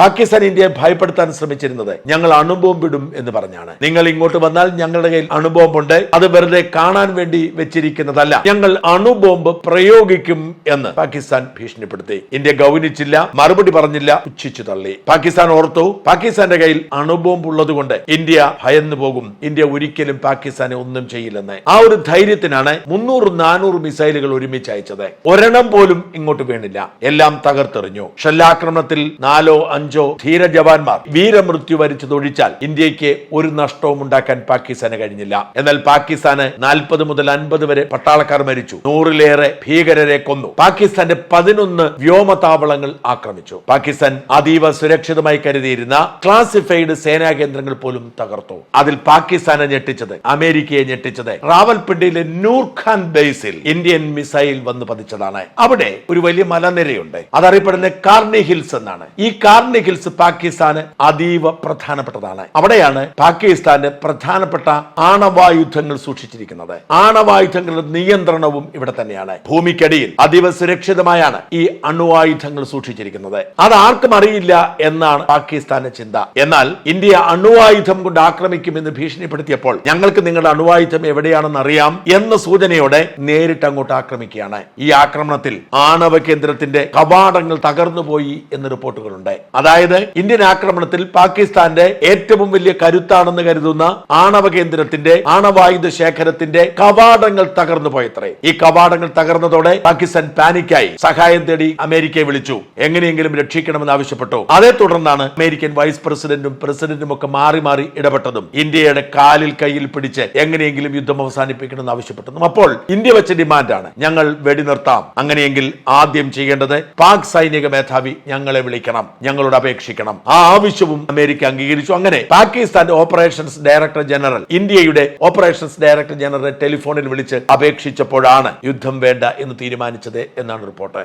പാകിസ്ഥാൻ ഇന്ത്യയെ ഭയപ്പെടുത്താൻ ശ്രമിച്ചിരുന്നത്. ഞങ്ങൾ അണുബോംബിടും എന്ന് പറഞ്ഞാണ്. നിങ്ങൾ ഇങ്ങോട്ട് വന്നാൽ ഞങ്ങളുടെ കയ്യിൽ അണുബോംബുണ്ട്. അത് വെറുതെ കാണാൻ വേണ്ടി വെച്ചിരിക്കുന്നതല്ല. ഞങ്ങൾ അണുബോംബ് പ്രയോഗിക്കും എന്ന് പാകിസ്ഥാൻ ഭീഷണിപ്പെടുത്തി. ഇന്ത്യ ഗൗനിച്ചില്ല മറുപടി പറഞ്ഞില്ല പുച്ഛിച്ചു തള്ളി. പാകിസ്ഥാൻ ഓർത്തു പാകിസ്ഥാന്റെ കയ്യിൽ അണുബോംബ് ഉള്ളതുകൊണ്ട് ഇന്ത്യ ഭയന്നു പോകും. ഇന്ത്യ ഒരിക്കലും പാകിസ്ഥാനെ ഒന്നും ചെയ്യില്ലെന്ന്. ആ ഒരു ധൈര്യത്തിനാണ് മുന്നൂറ് നാനൂറ് മിസൈലുകൾ ഒരുമിച്ച് അയച്ചത്. ഒരെണ്ണം പോലും ഇങ്ങോട്ട് വീണില്ല. എല്ലാം തകർത്തെറിഞ്ഞു. ഷെല്ലാക്രമണത്തിൽ നാലോ അഞ്ചോ ധീര ജവാന്മാർ വീരമൃത്യു വരിച്ചതൊഴിച്ചാൽ ഇന്ത്യയ്ക്ക് ഒരു നഷ്ടവും ഉണ്ടാക്കാൻ പാകിസ്ഥാന് കഴിഞ്ഞില്ല. എന്നാൽ പാകിസ്ഥാന് നാൽപ്പത് മുതൽ അൻപത് വരെ പട്ടാളക്കാർ മരിച്ചു. നൂറിലേറെ ഭീകരരെ കൊന്നു. പാകിസ്ഥാന്റെ പതിനൊന്ന് വ്യോമ താവളങ്ങൾ ആക്രമിച്ചു. പാകിസ്ഥാൻ അതീവ സുരക്ഷിതമായി കരുതിയിരുന്ന ക്ലാസിഫൈഡ് സേനാ കേന്ദ്രങ്ങൾ പോലും തകർത്തു. അതിൽ പാകിസ്ഥാനെ ഞെട്ടിച്ചത് അമേരിക്കയെ ഞെട്ടിച്ചത്. റാവൽപിണ്ടിയിലെ നൂർഖാൻ ബേസിൽ ഇന്ത്യൻ മിസൈൽ വന്ന് പതിച്ചതാണ്. അവിടെ ഒരു വലിയ മലനിരയുണ്ട്. അതറിയപ്പെടുന്ന കാർണി ഹിൽസ് എന്നാണ്. ഈ കാർണി ഹിൽസ് പാകിസ്ഥാന് അതീവ പ്രധാനപ്പെട്ടതാണ്. അവിടെയാണ് പാകിസ്ഥാന്റെ പ്രധാനപ്പെട്ട ആണവായുധങ്ങൾ സൂക്ഷിച്ചിരിക്കുന്നത്. ആണവായുധങ്ങളുടെ നിയന്ത്രണവും ഇവിടെ തന്നെയാണ്. ഭൂമിക്കടിയിൽ അതീവ സുരക്ഷിതമായാണ് ഈ അണുവായുധങ്ങൾ സൂക്ഷിച്ചിരിക്കുന്നത്. അത് ആർക്കും അറിയില്ല എന്നാണ് പാകിസ്ഥാന്റെ ചിന്ത. എന്നാൽ ഇന്ത്യ അണുവായുധം കൊണ്ട് ആക്രമിക്കുമെന്ന് ഭീഷണിപ്പെടുത്തിയപ്പോൾ ഞങ്ങൾക്ക് നിങ്ങളുടെ അണുവായുധം എവിടെയാണെന്ന് അറിയാം എന്ന സൂചനയോടെ നേരിട്ട് അങ്ങോട്ട് ആക്രമിക്കുകയാണ്. ഈ ആക്രമണത്തിൽ ആണവ കേന്ദ്രത്തിന്റെ കവാടങ്ങൾ തകർന്നുപോയി എന്ന് റിപ്പോർട്ടുകളുണ്ട്. അതായത് ഇന്ത്യൻ ആക്രമണത്തിൽ പാകിസ്ഥാന്റെ ഏറ്റവും വലിയ കരുത്താണെന്ന് കരുതുന്ന ആണവ കേന്ദ്രത്തിന്റെ ആണവായുധ ശേഖരത്തിന്റെ കവാടങ്ങൾ തകർന്നു പോയത്രേ. ഈ കവാടങ്ങൾ തകർന്നതോടെ പാകിസ്ഥാൻ പാനിക്കായി. സഹായം തേടി അമേരിക്കയെ വിളിച്ചു. എങ്ങനെയെങ്കിലും രക്ഷിക്കണമെന്ന് ആവശ്യപ്പെട്ടു. അതേ തുടർന്നാണ് അമേരിക്കൻ വൈസ് പ്രസിഡന്റും പ്രസിഡന്റും ഒക്കെ മാറി മാറി ഇടപെട്ടതും. ഇന്ത്യയുടെ കാലിൽ കയ്യിൽ പിടിച്ച് എങ്ങനെയെങ്കിലും യുദ്ധം അവസാനിപ്പിക്കണമെന്ന് ആവശ്യപ്പെട്ടതും. അപ്പോൾ ഇന്ത്യ വെച്ച ഡിമാൻഡാണ്. ഞങ്ങൾ വെടിനിർത്താം. അങ്ങനെയെങ്കിൽ ആദ്യം ചെയ്യേണ്ടത് പാക് സൈനിക മേധാവി ഞങ്ങളെ വിളിക്കണം. ഞങ്ങളോട് അപേക്ഷിക്കണം. ആ ആവശ്യവും അമേരിക്ക അംഗീകരിച്ചു. അങ്ങനെ പാകിസ്ഥാന്റെ ഓപ്പറേഷൻസ് ഡയറക്ടർ ജനറൽ ഇന്ത്യയുടെ ഓപ്പറേഷൻസ് ഡയറക്ടർ ജനറൽ ടെലിഫോണിൽ വിളിച്ച് അപേക്ഷിച്ചപ്പോഴാണ് യുദ്ധം വേണ്ട എന്ന് തീരുമാനിച്ചത് എന്നാണ് റിപ്പോർട്ട്